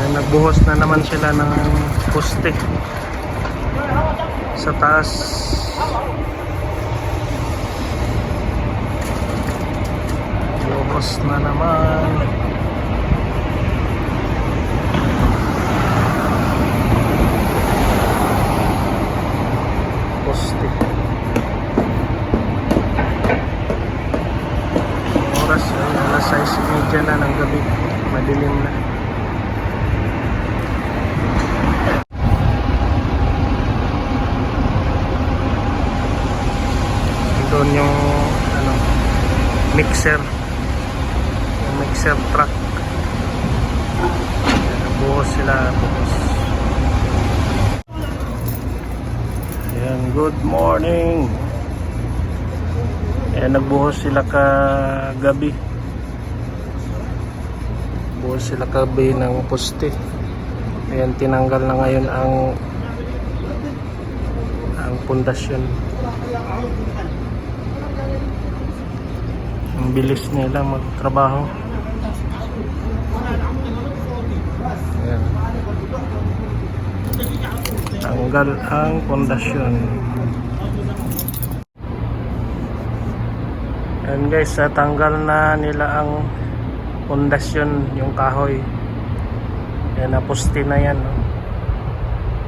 Ayan, nagbuhos na naman sila ng poste sa taas. Buhos na naman. Poste. oras ay alas 6.30 na ng gabi madilim na doon yung ano mixer yung mixer truck buhos sila buhos Ayan, good morning Ayan, nagbuhos sila kagabi. Buhos sila kagabi ng poste. Ayan, tinanggal na ngayon ang ang pundasyon. Ang bilis nila magtrabaho. Ayan. Tanggal ang pundasyon. Ayan guys, tanggal na nila ang pundasyon, yung kahoy. Ayan, napusti na yan. No?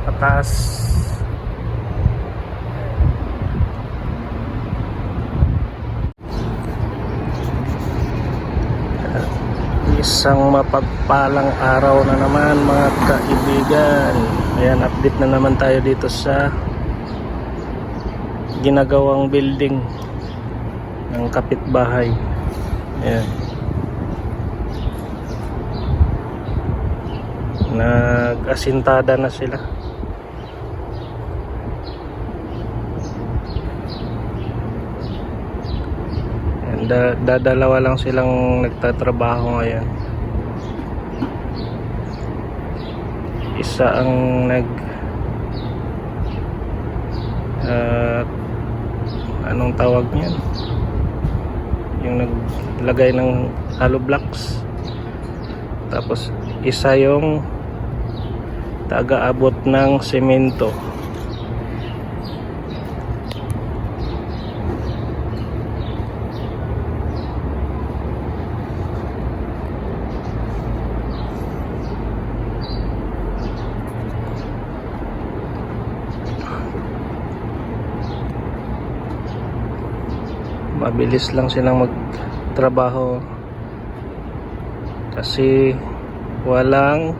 Pataas. Isang mapagpalang araw na naman mga kaibigan. Ayan, update na naman tayo dito sa ginagawang building ng kapitbahay. Ayan. Nag-asintada na sila. Da dadalawa lang silang nagtatrabaho ngayon. Isa ang nag ah, anong tawag niyan? yung naglagay ng hollow blocks tapos isa yung taga-abot ng semento mabilis lang silang magtrabaho. Kasi walang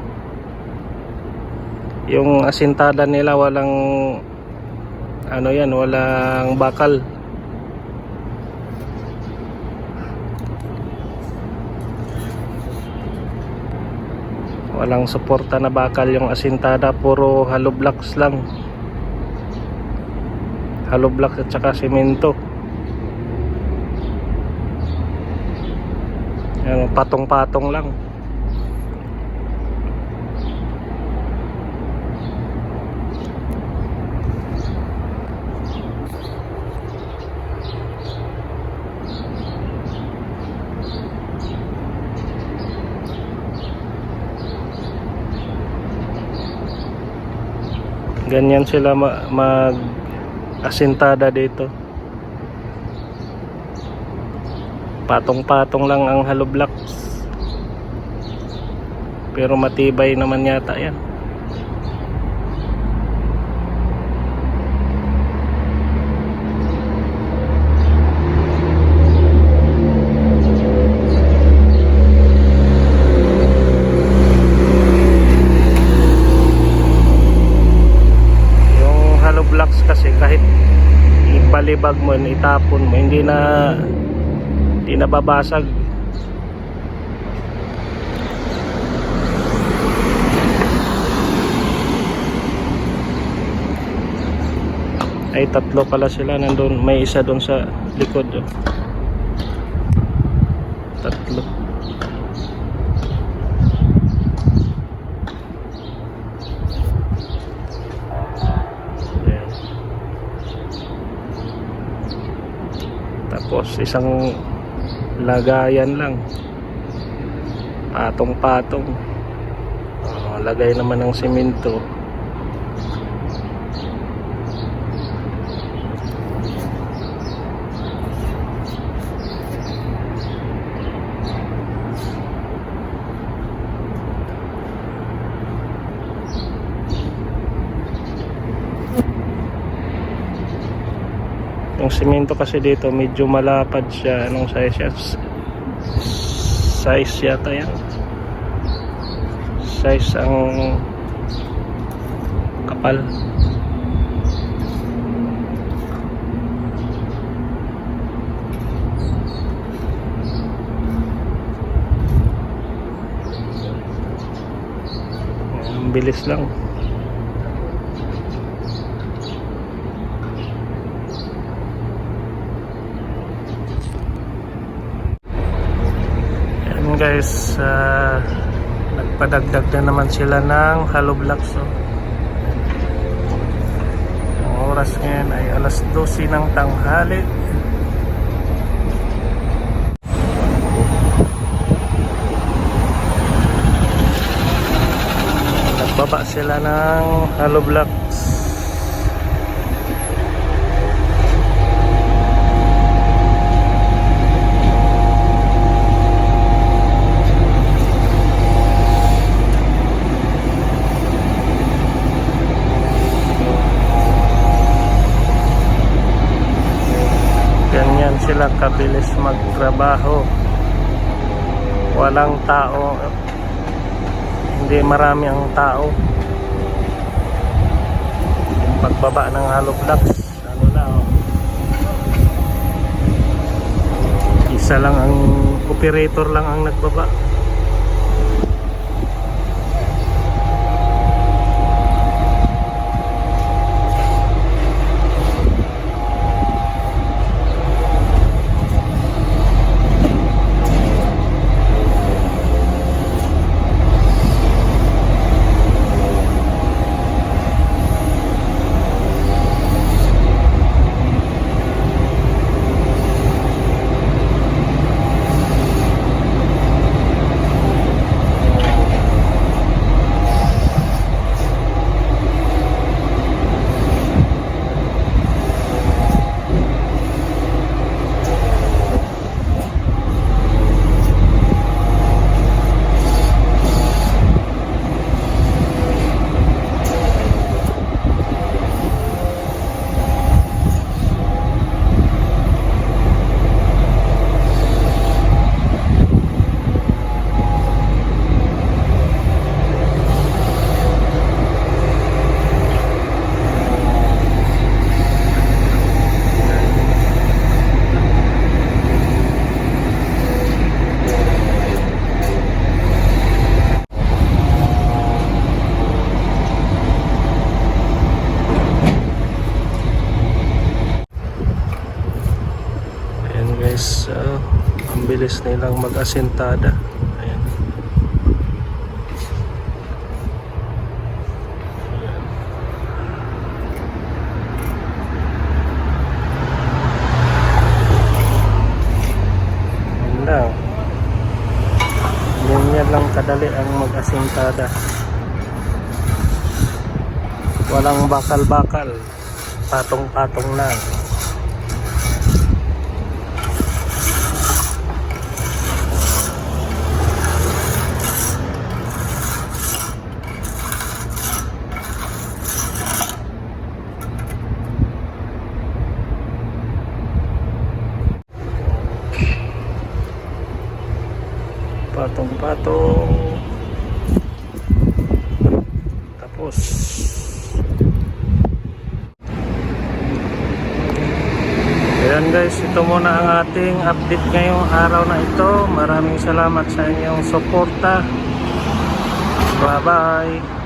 yung asintada nila walang ano yan walang bakal. Walang suporta na bakal yung asintada puro hollow blocks lang. Hollow blocks at saka semento Yan, patong-patong lang. Ganyan sila ma- mag asintada dito. Patong-patong lang ang hollow blocks pero matibay naman yata yan. Yung hollow blocks kasi kahit ibalibag mo itapon mo hindi na hindi nababasag. Ay tatlo pala sila. Nandun may isa doon sa likod oh. tatlo. Tapos isang lagayan lang. Patong patong Ah, lagay naman ng simento Yung simento kasi dito medyo malapad siya. Anong size siya? Size yata yan. Size ang kapal. Bilis lang. Yan guys, ah, nagpadagdag na naman sila ng hollow blocks. So. Ang oras ngayon ay alas 12 ng tanghali. Nagbaba sila ng hollow blocks. Ganyan sila magtrabaho. Walang tao. Hindi marami ang tao. Yung pagbaba ng hollow blocks, ano na oh. Isa lang ang operator lang ang nagbaba. Ayan guys, ah, ang bilis nilang mag-asentada. Ayan. Ayan. Ayan lang kadali ang mag-asentada. Walang bakal-bakal. Patong-patong lang. Patong-patong. Tapos. Ayan guys. Ito muna ang ating update ngayong araw na ito. Maraming salamat sa inyong suporta. Bye bye